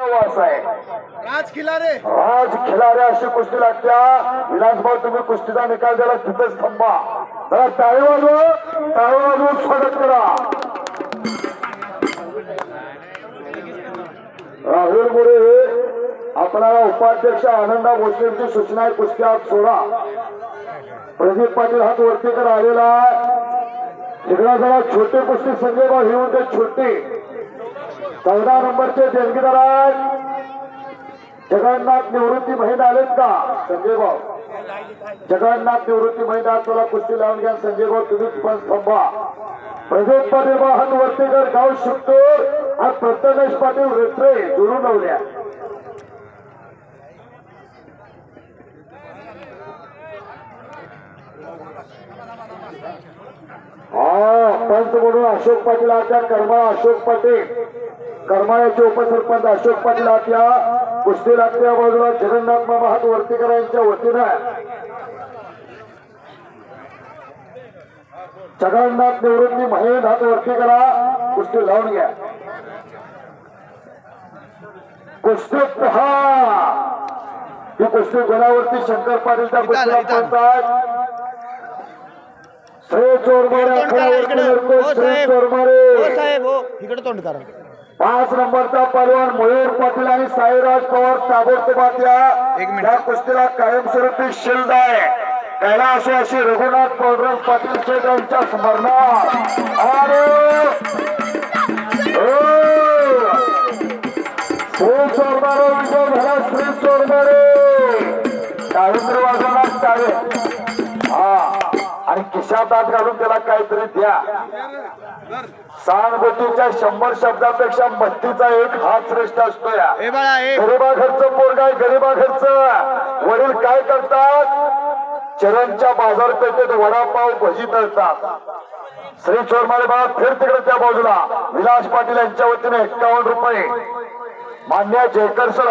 राज खिलारे. राज खिलारे अशी कुस्ती लागत्या. विलासभाऊ तुम्ही कुस्तीचा निकाल द्यायला तिथेच थांबा. जरा टाळी वाजव टाळी वाजवून स्वागत करा. राहुल मोरे आपणाला उपाध्यक्ष आनंदा भोसलेंची सूचना आहे कुस्ती आज सोडा. प्रदीप पाटील हात वरती कर आलेला आहे. तिकडे जरा छोटे कुस्ती संजय भाऊ हे होते छोटे. चौदा नंबरचे देणगीदार जगन्नाथ निवृत्ती महिना आलेत का? संजय भाऊ. जगन्नाथ निवृत्ती महिना तुला कुस्ती लावून घ्या. संजय भाऊ तुम्हीच पण थांबा प्रदीप पाटील वाहन वर्तेकर गाव शिकतो आणि प्रथमेश पाटील रेत्रे जुळून लावल्या. हा पंच म्हणून अशोक पाटील आचार कर्मा अशोक पाटील. करमाळ्याचे उपसरपंच अशोक पाटील आत्या कुस्ती लागत्या बाजूला जगन्नाथ मामा हात वर्तीकर यांच्या वतीनं जगन्नाथ निवृत्ती महेंद्र हात वरती करा कुस्ती लावून घ्या. कुस्ती पहा ही कुस्ती गोलावरती शंकर पाटीलच्या कुस्तीला इथं. पंचायत श्री चोरमारे तोंड करा अखेर इकडं. वरती हो श्री साहेब. हो चोरमारे हो. इकडे तोंड करा. पाच नंबरचा पलवान मयूर पाटील आणि साईराज पवार ताबडतोबात या कुस्तीला कायमस्वरूपी शिल्ड आहे. कैलासवासी रघुनाथ पांडुरंग पाटील शेठ यांच्या स्मरणात. ओ! श्री विजय झाला श्री चोरमारे आणि खिशात हात घालून त्याला काहीतरी द्या. सहानुभूतीच्या शंभर शब्दापेक्षा बत्तीचा एक हात श्रेष्ठ असतो या. गरीबा घरचं पोरग आहे गरीबा घरचं. वडील काय करतात? चरणच्या बाजारपेठेत वडापाव भजी तळतात. श्री चोरमाळे बाळा फिर तिकडे त्या बाजूला. विलास पाटील यांच्या वतीने एक्कावन्न रुपये. मान्य जयकर सर